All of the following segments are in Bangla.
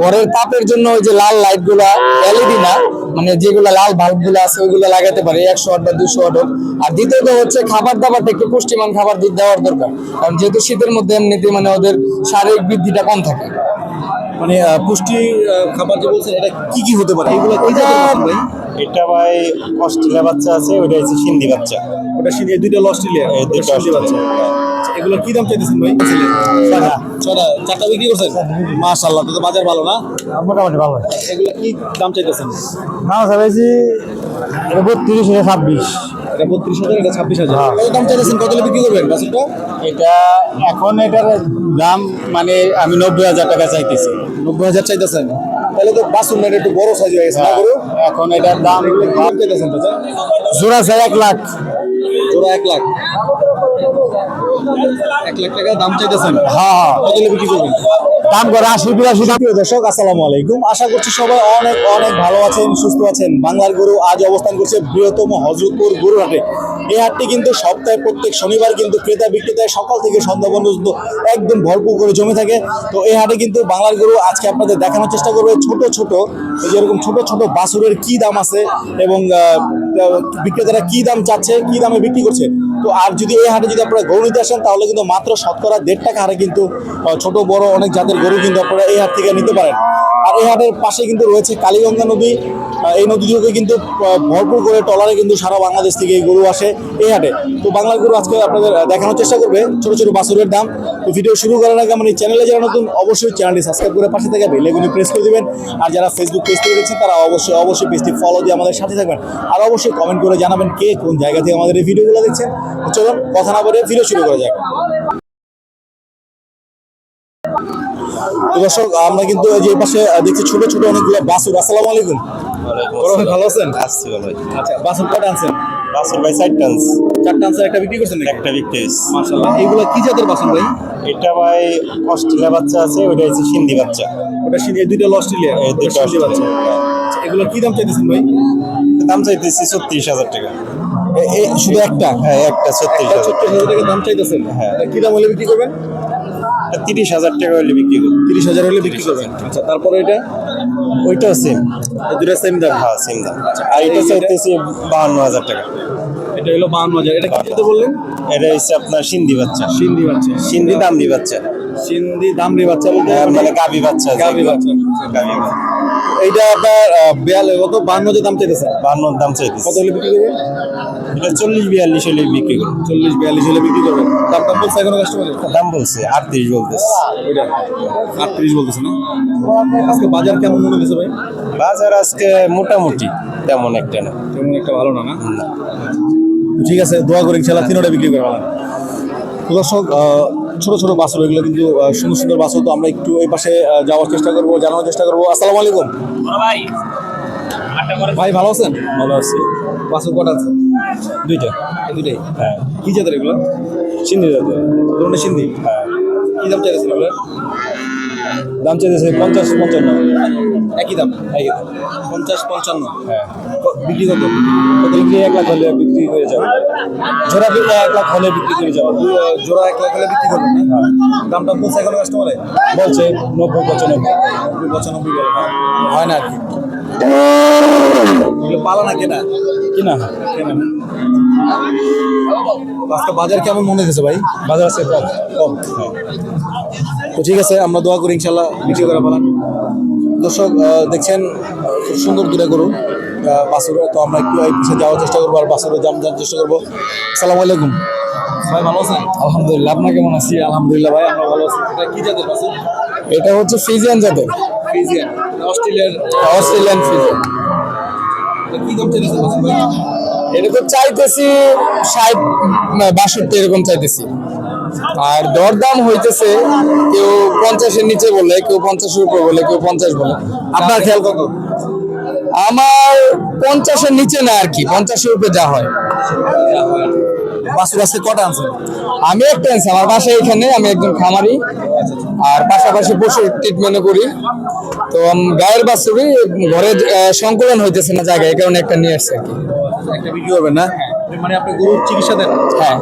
ঘরের তাপের জন্য ওই যে লাল লাইটগুলা এলইডি না মানে যেগুলো লাল বাল্বগুলো আছে ওইগুলো লাগাতে পারে একশো ওয়াট বা দুশো ওয়াট আর দ্বিতীয়ত হচ্ছে খাবার দাবারটা একটু পুষ্টিমান খাবার দিয়ে দেওয়ার দরকার। কারণ যেহেতু শীতের মধ্যে এমনিতে মানে ওদের শারীরিক বৃদ্ধিটা কম থাকে। মানে পুষ্টি খাবার যে বলছেন এটা কি কি হতে পারে? এগুলো এটা ভাই অস্ট্রেলিয়া বাচ্চা আছে ওইটা হচ্ছে সিন্ধি বাচ্চা। ওটা সিন্ধি দুইটা অস্ট্রেলিয়া দুইটা ওটা বাচ্চা। এগুলো কি দাম চাইতেছেন ভাই? ছটা ছটা চারটা বিক্রি করছেন? মাশাআল্লাহ তো বাজার ভালো না? মোটামুটি ভালো। এগুলো কি দাম চাইতেছেন? নাম চাইছি বত্রিশ ছাব্বিশ। এটা বত্রিশ হাজার এটা ছাব্বিশ হাজার। দাম চাইতেছেন? কত হলে বিক্রি করবেন বাছুরটা? এটা এখন এটার দাম মানে আমি নব্বই হাজার টাকা চাইতেছি। নব্বই হাজার চাইতেছেন? তাহলে তো বাছুর না এটা একটু বড় সাইজ হয়ে গেছে এখন এটার দাম দাম চাইতেছেন জোড়া চাই এক লাখ। জোড়া এক লাখ। এক লাখ টাকা দাম চাইতেছেন? হ্যাঁ কত বিক্রি করবেন? দাম করে আশি বিরাশি প্রিয় দর্শক আসসালামু আলাইকুম। আশা করছি সবাই অনেক অনেক ভালো আছেন সুস্থ আছেন। বাংলার গরু আজ অবস্থান করছে বৃহত্তম হজরতপুর গরু এই হাটটি কিন্তু সপ্তাহে প্রত্যেক শনিবার কিন্তু ক্রেতা বিক্রেতায় সকাল থেকে সন্ধ্যা পর্যন্ত একদম ভরপুর করে জমে থাকে। তো এই হাটে কিন্তু বাংলার গরু আজকে আপনাদের দেখানোর চেষ্টা করবে। ছোট ছোট যেরকম ছোট ছোট বাছুরের কি দাম আছে এবং বিক্রেতারা কি দাম চাচ্ছে কি দামে বিক্রি করছে? তো আর যদি এই হাটে যদি আপনারা গরু নিতে আসেন, তাহলে কিন্তু মাত্র শতকরা দেড় টাকা হারে কিন্তু ছোট বড় অনেক জাতের গরু কিন্তু আপনারা এই হাট থেকে নিতে পারেন। আর এই হাটের পাশে কিন্তু রয়েছে কালীগঙ্গা নদী। এই নদী থেকে কিন্তু ভরপুর করে টলারে কিন্তু সারা বাংলাদেশ থেকে এই গরু আসে এই হাটে। তো বাংলার গরু আজকে আপনাদের দেখানোর চেষ্টা করবে ছোট ছোট বাছুরের দাম। তো ভিডিও শুরু করার আগে আমার এই চ্যানেলে যারা নতুন, অবশ্যই চ্যানেলটি সাবস্ক্রাইব করে পাশে থেকে বেলেগুলি প্রেস করে দেবেন। আর যারা ফেসবুক পেজ থেকে দেখছেন, তারা অবশ্যই অবশ্যই পেজটি ফলো দিয়ে আমাদের সাথে থাকবেন। আর অবশ্যই কমেন্ট করে জানাবেন কে কোন জায়গা থেকে আমাদের এই ভিডিওগুলো দেখছেন। চলুন, কথা না বলে ভিডিও শুরু করা যাক তো দর্শক আমরা কিন্তু এই যে পাশে দেখছি ছোট ছোট অনেকগুলো বাসুর আসসালামু আলাইকুম। ভালো আছেন? আসছি ভালো আচ্ছা বাসুর কটা আনছেন? বাসুর ভাই সাইড টান্স চারটা আনছেন একটা বিক্রি করছেন একটা বিক্রি। মাশাআল্লাহ। এইগুলো কি জাতের বাসুর ভাই? এটা ভাই অস্ট্রেলিয়া বাচ্চা আছে ওটা হচ্ছে সিন্ধি বাচ্চা। ওটা সিন্ধি দুইটা অস্ট্রেলিয়া দুইটা বাচ্চা। আচ্ছা, এগুলো কি দাম চাইতেছেন ভাই? দাম চাইতেছি ছত্রিশ হাজার টাকা। শুধু একটা? হ্যাঁ একটা ছত্রিশ হাজার টাকা। দাম চাইতেছেন? হ্যাঁ। কি দাম হলে বিক্রি করবেন? তিরিশ হাজার টাকা হলে বিক্রি করব। তিরিশ হাজার হলে বিক্রি করবেন? আচ্ছা তারপরে এটা? ওইটাও সেম দুটা সেম দাম? হ্যাঁ সেম দাম। আর এটা হচ্ছে বাহান্ন হাজার টাকা। এটা হলো বাহান্ন হাজার। এটা কি বললেন? এটা হচ্ছে আপনার সিন্ধি বাচ্চা। সিন্ধি বাচ্চা। সিন্ধি দামদি বাচ্চা। সিন্ধি দামরি বাচ্চা বলতে হ্যাঁ, মানে গাবি বাচ্চা গাভী বাচ্চা। গাবি বাচ্চা। এইটা আপনার বিয়ালে কত? বাহান্ন হাজার দাম চাইতেছে। বাহান্নর দাম চাইতেছি। কত হলে বিক্রি করবেন এটা চল্লিশ বিয়াল্লিশ হলে বিক্রি করব। চল্লিশ বিয়াল্লিশ হলে বিক্রি করবেন দাম দাম বলছে এখনও কাস্টমারের দাম বলছে আটত্রিশ বলতেছে। ওইটা। আটত্রিশ বলতেছে না? আজকে বাজার কেমন মনে হচ্ছে ভাই? বাজার আজকে মোটামুটি তেমন একটা না। তেমন একটা ভালো না না? ঠিক আছে দোয়া করি ইনশাল্লাহ তিনোটা বিক্রি করে দর্শক ছোট ছোট বাস এগুলো কিন্তু সুন্দর সুন্দর বাস তো আমরা একটু এই পাশে যাওয়ার চেষ্টা করব জানানোর চেষ্টা করব। আসসালামু আলাইকুম। ভাই ভাই ভালো আছেন? ভালো আছি। বাস কটা আছে? দুইটা। দুইটাই? হ্যাঁ। কী জাতের এগুলো? সিন্ধি জাতের। দুটো সিন্ধি? হ্যাঁ। কি দাম চাইছেন এগুলো দাম চাইতেছে পঞ্চাশ পঞ্চান্ন। একই দাম? একই দাম। পঞ্চাশ পঞ্চান্ন। হ্যাঁ। বিক্রি কত? বিক্রি এক লাখ হলে বিক্রি হয়ে যাবে। জোড়া বিক্রি এক লাখ হলে বিক্রি করে যাবে। জোড়া এক লাখ হলে বিক্রি করবেন না দামটা বলছে এখন কাস্টমারে বলছে নব্বই পঁচানব্বই। নব্বই পঁচানব্বই হয়। না আর কি। পালা না কেনা? কিনা কেনা? আজকে বাজার কেমন মনে হচ্ছে ভাই? বাজার আছে কম। কম তো ঠিক আছে আমরা দোয়া করি ইনশাল্লাহ বিক্রি করে পালান দর্শক দেখছেন খুব সুন্দর দূরে গরু আহ, বাছুরে তো আমরা একটু পিছিয়ে যাওয়ার চেষ্টা করব আর বাছুরে জাম যাওয়ার চেষ্টা করব। সালাম আলাইকুম। ভাই ভালো আছেন? আলহামদুলিল্লাহ আপনার কেমন আছি আলহামদুলিল্লাহ ভাই আমরা ভালো আছি। এটা কি জাতের বাছুর? এটা হচ্ছে ফ্রিজিয়ান জাতের। অস্ট্রেলিয়ার অস্ট্রেলিয়ান ফ্রিজিয়ান এটা কি দাম ভাই? এটা তো চাইতেছি ষাট বাষট্টি এরকম চাইতেছি। আর দরদাম হইতেছে কেউ পঞ্চাশের নিচে বলে কেউ পঞ্চাশের উপর বলে কেউ পঞ্চাশ বলে। আপনার খেয়াল কত? আমার পঞ্চাশের নিচে না আর কি পঞ্চাশের উপরে যা হয়। বাছুর আজকে কটা আনছেন? আমি একটা আনছি আমার বাসায় এখানে আমি একজন খামারি। আর পাশাপাশি পশুর ট্রিটমেন্ট করি। তো গায়ের বাছুরি ঘরে সংকলন হইতেছে না জায়গায় এই কারণে একটা নিয়ে আসছে আর কি। একটা ভিডিও হবে না মানে আপনি গরুর চিকিৎসা দেন হ্যাঁ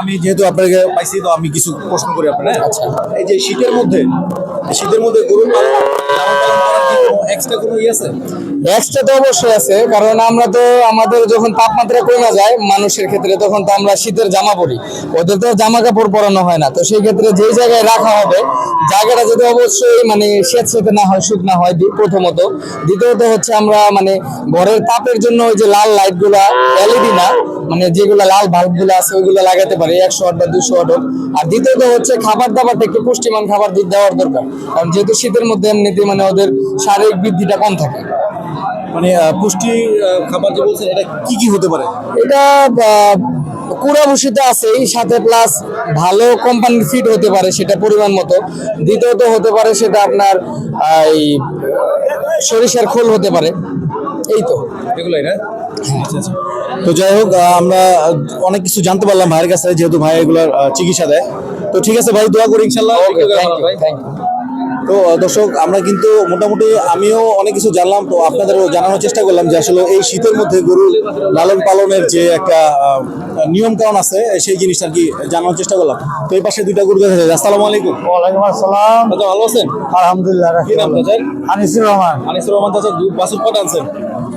আমি যেহেতু আপনাকে পাইছি তো আমি কিছু প্রশ্ন করি আপনার হ্যাঁ? আচ্ছা। এই যে শীতের মধ্যে শীতের মধ্যে গরু এক্সট্রা তো অবশ্যই আছে, কারণ আমরা তো আমাদের যখন তাপমাত্রা কমে যায় মানুষের ক্ষেত্রে, তখন তো আমরা শীতের জামা পরি। ওদের তো জামা কাপড় পরানো হয় না। তো সেই ক্ষেত্রে যেই জায়গায় রাখা হবে, জায়গাটা যদি অবশ্যই মানে স্বেচ্ছাতে না হয়, শুকনা হয় প্রথমত। দ্বিতীয়ত হচ্ছে আমরা মানে ঘরের তাপের জন্য ওই যে লাল লাইটগুলা এলইডি না মানে যেগুলো লাল বাল্বগুলো আছে, ওইগুলো লাগাতে পারি, একশো ওয়াট বা দুশো ওয়াট আর দ্বিতীয়ত হচ্ছে খাবার দাবারটা একটু পুষ্টিমান খাবার দেওয়ার দরকার। কারণ যেহেতু শীতের মধ্যে এমনিতে মানে ওদের শারীরিক বৃদ্ধিটা কম থাকে। মানে পুষ্টি খাবার যে বলছেন এটা কি কি হতে পারে? এটা আহ, কুড়া ভূষিত আছেই সাথে প্লাস ভালো কোম্পানির ফিট হতে পারে সেটা পরিমাণ মতো। দ্বিতীয়ত হতে পারে সেটা আপনার এই সরিষার খোল হতে পারে। এই তো। এগুলাই না? আচ্ছা আচ্ছা। তো যাই হোক আমরা অনেক কিছু জানতে পারলাম ভাইয়ের কাছে যেহেতু ভাই এগুলোর চিকিৎসা দেয়। তো ঠিক আছে ভাই দোয়া করি ইনশাল্লাহ থ্যাংক ইউ তো দর্শক আমরা কিন্তু মোটামুটি আমিও অনেক কিছু জানলাম। তো আপনাদেরও জানানোর চেষ্টা করলাম যে আসলে এই শীতের মধ্যে গরু লালন পালনের যে একটা নিয়ম কারণ আছে সেই জিনিসটা আর কি জানানোর চেষ্টা করলাম। তো এই পাশে দুইটা গরু দেখা যায় আসসালামু আলাইকুম। ওয়ালাইকুম আসসালাম। ভালো আছেন? আলহামদুলিল্লাহ কি নাম আনিসুর রহমান। আনিসুর রহমান চাচা দুধ বাসুর কটা আনছেন?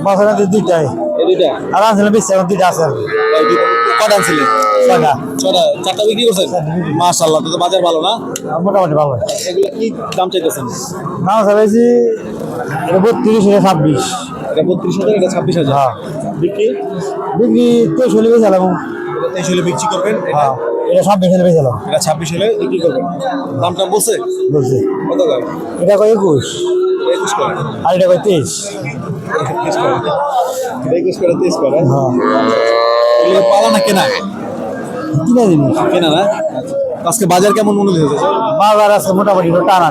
বাসাটা দুইটাই। এই দুইটা? আর আনছিলাম বিশ এখন দুইটা আছে। কটা আনছিলেন ছটা চারটা বিক্রি করছেন? মাশাল্লাহ তো বাজার ভালো না? মোটামুটি ভালো। এগুলো কি দাম চাইতেছেন? এটা বত্রিশ এটা ছাব্বিশ। এটা বত্রিশ হাজার এটা ছাব্বিশ হাজার? হ্যাঁ। বিক্রি? বিক্রি তেইশ হলে বেচালাম এটা তেইশ হলে বিক্রি করবেন হ্যাঁ এটা ছাব্বিশ হলে এটা ছাব্বিশ হলে বিক্রি করবেন। দাম টাম বলছে। কত এটা কয় একুশ? একুশ করে। আর এটা কয় তেইশ? একুশ করে তেইশ করে পালা না কেনা কিনা জিনিস কেনা না আজকে বাজার কেমন মনে হয়েছে বাজার আছে মোটামুটি টান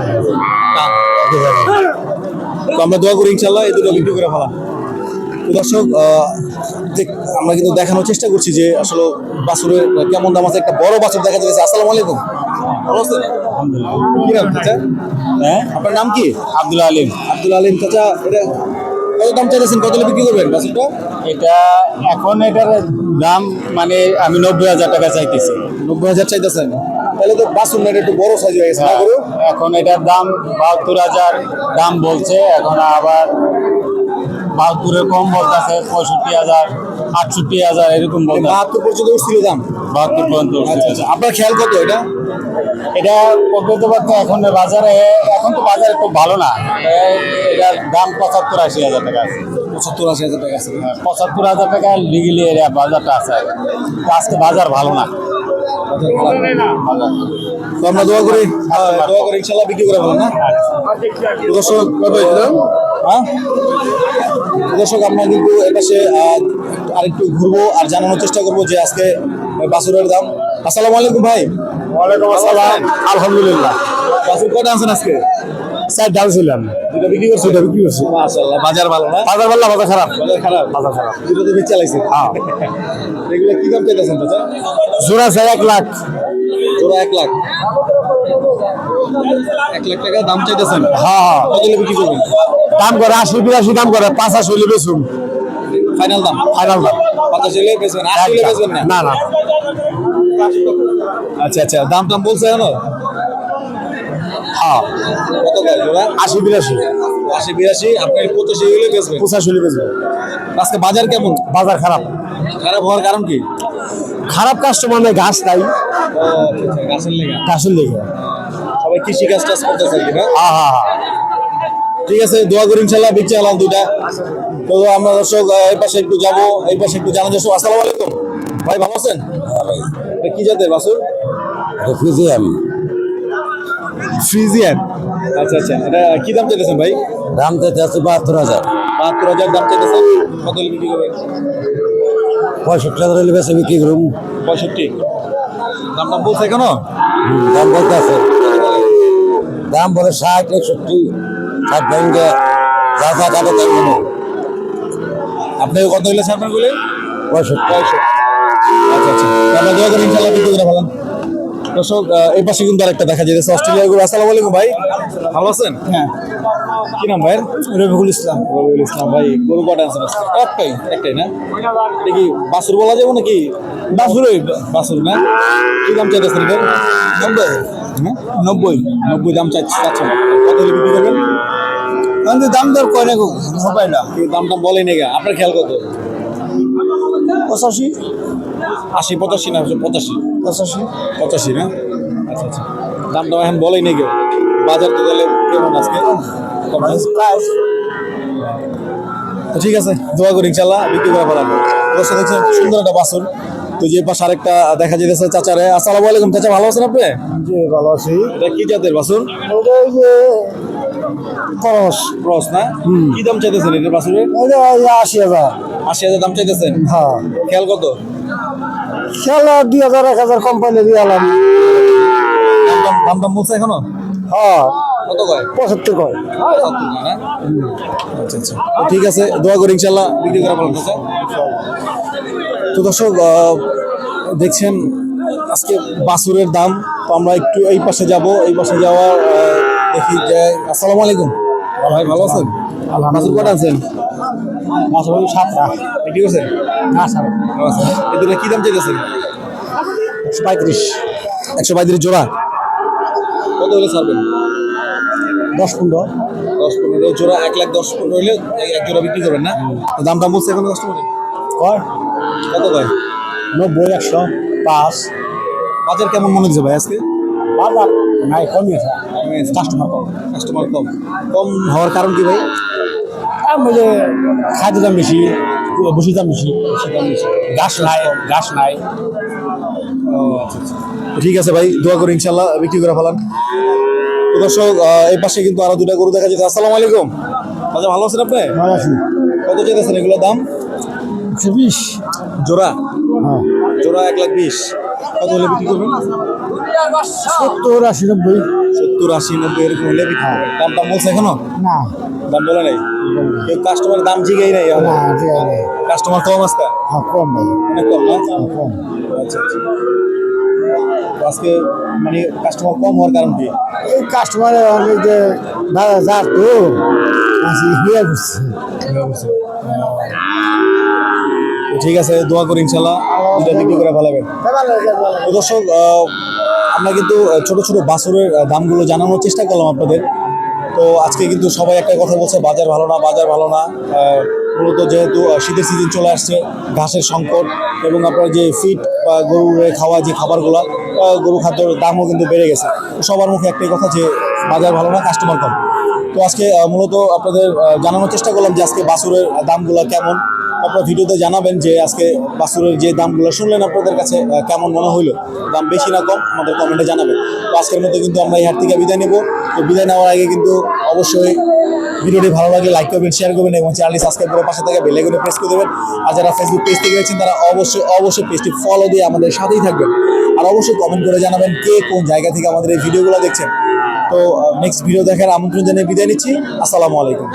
তো আমরা দোয়া করি ইনশাল্লাহ এই দুটো বিক্রি করে ফেলা। তো দর্শক দেখ- আমরা কিন্তু দেখানোর চেষ্টা করছি যে আসলে বাছুরের কেমন দাম আছে একটা বড় বাছুর দেখা যাচ্ছে আসসালামু আলাইকুম। ভালো আছেন কি নাম চাচা? হ্যাঁ? আপনার নাম কি? আব্দুল আলিম। আব্দুল আলিম চাচা এটা কত দাম চাইতেছেন? কত বিক্রি করবেন বাছুরটা? এটা এখন এটার দাম মানে আমি নব্বই হাজার টাকা চাইতেছি। নব্বই হাজার চাইতেছেন? তাহলে তো বাছুর না একটু বড় সাইজ হয়ে গেছে এখন এটার দাম বাহাত্তর হাজার দাম বলছে এখন আবার বাহাত্তরের কম বলতেছে পঁয়ষট্টি হাজার আটষট্টি হাজার এরকম বলতে বাহাত্তর পর্যন্ত উঠছিল দাম? বাহাত্তর পর্যন্ত। আচ্ছা আচ্ছা। আপনার খেয়াল কত এটা? এটা পদ্ধতি বলতে এখন বাজারে এখন তো বাজারে খুব ভালো না। এটার দাম পঁচাত্তর আশি হাজার টাকা আছে। পঁচাত্তর আশি হাজার টাকা আছে। পঁচাত্তর হাজার টাকা লিগেলি এরিয়া বাজারটা আছে। আজকে বাজার ভালো না। তো আমরা দোয়া করি হ্যাঁ, দোয়া করি ইনশাল্লাহ বিক্রি করে ভালো না? দর্শক কত হ্যাঁ? দর্শক আমরা কিন্তু এপাশে আরেকটু ঘুরবো আর জানানোর চেষ্টা করব যে আজকে বাসুরের দাম। আসসালামু আলাইকুম ভাই। ওয়ালাইকুম আসসালাম। আলহামদুলিল্লাহ। বাসুর কটা আনছেন আজকে? স্যার ডাল ছিলাম দুটো বিক্রি করছি? দুটো বিক্রি করছি। মাশাআল্লাহ। বাজার ভালো না? বাজার ভালো বাজার খারাপ। বাজার খারাপ। বাজার খারাপ। দুটো তো বেচে চালাইছে হ্যাঁ। এগুলো কি দাম চাইতেছেন চাচা? জোড়া চাই এক লাখ। জোড়া এক লাখ। এক লাখ টাকা দাম চাইতেছেন? হ্যাঁ হ্যাঁ। কত বিক্রি করবেন? দাম করে আশি বিরাশি দাম করে পাঁচ আশি হলে বেশুন ফাইনাল দাম? ফাইনাল দাম। পঞ্চাশ হলে বেচবেন আশি হলে বেচবেন না? না না। আচ্ছা আচ্ছা। দাম টাম বলছে জানো হ্যাঁ কত জোড়া আশি বিরাশি। আশি বিরাশি আপনার পঁচাশি হলে বেচবেন। পঁচাশি হলে বেচবে। আজকে বাজার কেমন? বাজার খারাপ। খারাপ হওয়ার কারণ কি? খারাপ কাস্টমার নেই ঘাস ও আচ্ছা আচ্ছা লেগা। ঘাসের লেগে। সবাই কৃষি কাজ টাজ করতেছে না? হ্যাঁ হ্যাঁ হ্যাঁ। ঠিক আছে দোয়া করি ইনশাল্লাহ বিচ্ছে আলাম দুইটা। তো আমরা দর্শক এই পাশে একটু যাব এই পাশে একটু জানা যাচ্ছ আসসালামু আলাইকুম। ভাই ভালো আছেন? কি জাতের বাসুর রেফ্রিজিয়াম ফ্রিজিয়ান। আচ্ছা আচ্ছা। এটা কি দাম চাইতেছেন ভাই? দাম চাইতে আছে বাহাত্তর হাজার। বাহাত্তর হাজার দাম চাইতেছেন। কত হলে বিক্রি করবেন? পঁয়ষট্টি হাজার হলে বেশি বিক্রি করুন পঁয়ষট্টি। দাম দাম বলছে কেন দাম বলতে আছে। দাম বলে ষাট একষট্টি ষাট ব্যাংকে। যা যা কাটে তাই নেব। আপনি কত ছাড়বেন বলে পঁয়ষট্টি। আচ্ছা আচ্ছা। করি ইনশাল্লাহ বিক্রি করে ফেলাম দর্শক এই পাশে কিন্তু আরেকটা দেখা গরু আসসালামু আলাইকুম ভাই। ভালো আছেন? হ্যাঁ। কি নাম ভাই রবিকুল ইসলাম। রবিউল ইসলাম ভাই গরু কটা আজকে? একটাই। একটাই না? এটা কি বাসুর বলা যাবে নাকি? বাসুর বাসুর না? কি দাম চাইতেছেন এটার নব্বই। হ্যাঁ? নব্বই। নব্বই দাম চাচ্ছি চাচ্ছেন। কত হলে বিক্রি করবেন? দাম দর কয় না কিন্তু দাম টাম বলেন না আপনার খেয়াল কত? পঁচাশি? আশি পঁচাশি না পঁচাশি। পঁচাশি। পঁচাশি না? আচ্ছা আচ্ছা। দাম টাম এখন বলেই নাকি বাজার তো তাহলে কেমন আজকে? তো ঠিক আছে দোয়া করি ইনশাল্লাহ বিক্রি করে দেখছেন সুন্দর একটা বাসুর। তো যে পাশে আরেকটা দেখা যেতেছে চাচারে। আসসালামু আলাইকুম চাচা ভালো আছেন আপনি? জি ভালো আছি। এটা কি জাতের বাসুর? ওটা ওই যে খরচ ক্রস না? কি দাম চাইতেছেন বাসুরের? ওটা ওই আশি হাজার। আশি হাজার দাম চাইতেছেন? হ্যাঁ। খেয়াল কত? খেলা দুই হাজার এক হাজার কোম্পানি দিয়ে আলাম দাম দাম বলছে এখনও? হ্যাঁ। কত কয়? পঁচাত্তর কয়। সত্তর না, না? আচ্ছা আচ্ছা। ঠিক আছে দোয়া করি ইনশাল্লাহ বিক্রি করে চাচা তো দর্শক দেখছেন আজকে বাসুরের দাম তো আমরা একটু এই পাশে যাব। এই পাশে যাওয়ার দেখি যে আসসালামু আলাইকুম। ভাই ভালো আছেন? বাসুর কটা আছেন মাসুর সাতটা। বিক্রি করছেন? না স্যার। আছেন এদের কি দাম চাইতেছেন? পঁয়ত্রিশ। একশো পঁয়ত্রিশ জোড়া। কত হলে ছাড়বেন? দশ পনেরো। দশ পনেরো জোড়া এক লাখ দশ পনেরো হলে এক- জোড়া বিক্রি করবেন না? দাম দাম বলছে এখন কাস্টমারে কয়? কত কয়? নব্বই একশো পাঁচ। বাজার কেমন মনে হচ্ছে ভাই আজকে? বাজার নাই কমই আছে। কাস্টমার কম। কাস্টমার কম। কম হওয়ার কারণ কি ভাই? বলে খাদ্য দাম বেশি বসির দাম বেশি গাছ নাই গাছ নাই। ঠিক আছে ভাই দোয়া করি ইনশাল্লাহ বিক্রি করে ফেলান। তো দর্শক এই পাশে কিন্তু আরও দুটা গরু দেখা যাচ্ছে। আসসালামু আলাইকুম। বাজার ভালো আছেন আপনি? কত চাইতেছেন এগুলোর দাম? একশো বিশ। জোড়া? হ্যাঁ। জোড়া এক লাখ বিশ। কত হলে বিক্রি করবেন? সত্তর আশি নব্বই। সত্তর আশি নব্বই এরকম হলে বিক্রি দাম দাম বলছে এখনও? না। দাম বলে নাই? কেউ কাস্টমার দাম জিগেই নাই না ঠিক আছে কাস্টমার কম আজকে? হ্যাঁ কম ভাই। অনেক কম না? কম। আচ্ছা আচ্ছা। আজকে মানে কাস্টমার কম হওয়ার কারণ কি? এই কাস্টমারের অনেক যে দাদা যার তো ঠিক আছে দোয়া করি ইনশাল্লাহ দুটা বিক্রি করে ফেলাবেন তো দর্শক আমরা কিন্তু ছোট ছোট বাছরের আহ, দামগুলো জানানোর চেষ্টা করলাম আপনাদের। তো আজকে কিন্তু সবাই একটাই কথা বলছে, বাজার ভালো না, বাজার ভালো না। মূলত যেহেতু শীতের সিজন চলে আসছে, ঘাসের সংকট এবং আপনার যে ফিট বা গরুর খাওয়া, যে খাবারগুলো গরু খাদ্যের দামও কিন্তু বেড়ে গেছে। সবার মুখে একটাই কথা যে বাজার ভালো না কাস্টমার কম। তো আজকে মূলত আপনাদের জানানোর চেষ্টা করলাম যে আজকে বাসুরের দামগুলো কেমন আপনার ভিডিওতে জানাবেন যে আজকে বাছুরের যে দামগুলো শুনলেন আপনাদের কাছে কেমন মনে হইল? দাম বেশি না কম? আমাদের কমেন্টে জানাবেন। তো আজকের মতো কিন্তু আমরা এই হাট থেকে বিদায় নেব। তো বিদায় নেওয়ার আগে কিন্তু অবশ্যই ভিডিওটি ভালো লাগলে লাইক করবেন শেয়ার করবেন এবং চ্যানেলটি সাবস্ক্রাইব করে পাশে থেকে বেল আইকনে প্রেস করে দেবেন। আর যারা ফেসবুক পেজ থেকে দেখছেন, তারা অবশ্যই অবশ্যই পেজটি ফলো দিয়ে আমাদের সাথেই থাকবেন। আর অবশ্যই কমেন্ট করে জানাবেন কে কোন জায়গা থেকে আমাদের এই ভিডিওগুলো দেখছেন। তো নেক্সট ভিডিও দেখার আমন্ত্রণ জানিয়ে বিদায় নিচ্ছি। আসসালামু আলাইকুম।